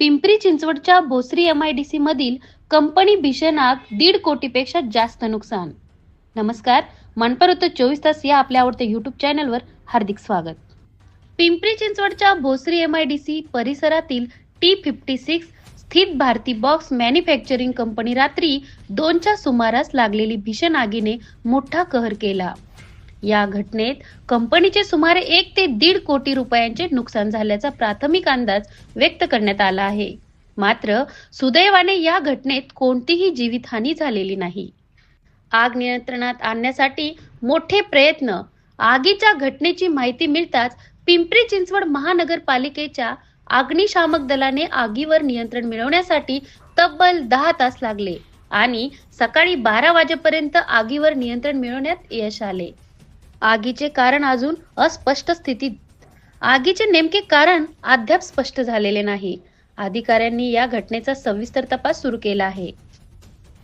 पिंपरी चिंचवडच्या Bhosari M I D C मधील company भीषण आग दीड कोटीपेक्षा जास्त नुकसान. नमस्कार मनपरुत्त चोवीस तास या आपल्या आवडत्या युट्यूब चॅनलवर हार्दिक स्वागत. पिंपरी चिंचवडच्या Bhosari M I D C परिसरातील टी फिफ्टी सिक्स स्थित भारती बॉक्स मॅन्युफॅक्चरिंग कंपनी रात्री दोनच्या सुमारास लागलेली भीषण आगीने मोठा कहर केला. या घटनेत कंपनीचे सुमारे एक ते दीड कोटी रुपयांचे नुकसान झाल्याचा प्राथमिक अंदाज व्यक्त करण्यात आला आहे. मात्र सुदैवाने या घटनेत कोणतीही जीवितहानी झालेली नाही. आग नियंत्रणात आणण्यासाठी मोठे प्रयत्न आगीच्या घटनेची माहिती मिळताच पिंपरी चिंचवड महानगरपालिकेच्या अग्निशामक दलाने आगीवर नियंत्रण मिळवण्यासाठी तब्बल दहा तास लागले आणि सकाळी बारा वाजेपर्यंत आगीवर नियंत्रण मिळवण्यात यश आले. आगीचे कारण अजून अस्पष्ट स्थितीत आगीचे नेमके कारण अद्याप स्पष्ट झालेले नाही. अधिकाऱ्यांनी या घटनेचा सविस्तर तपास सुरू केला आहे.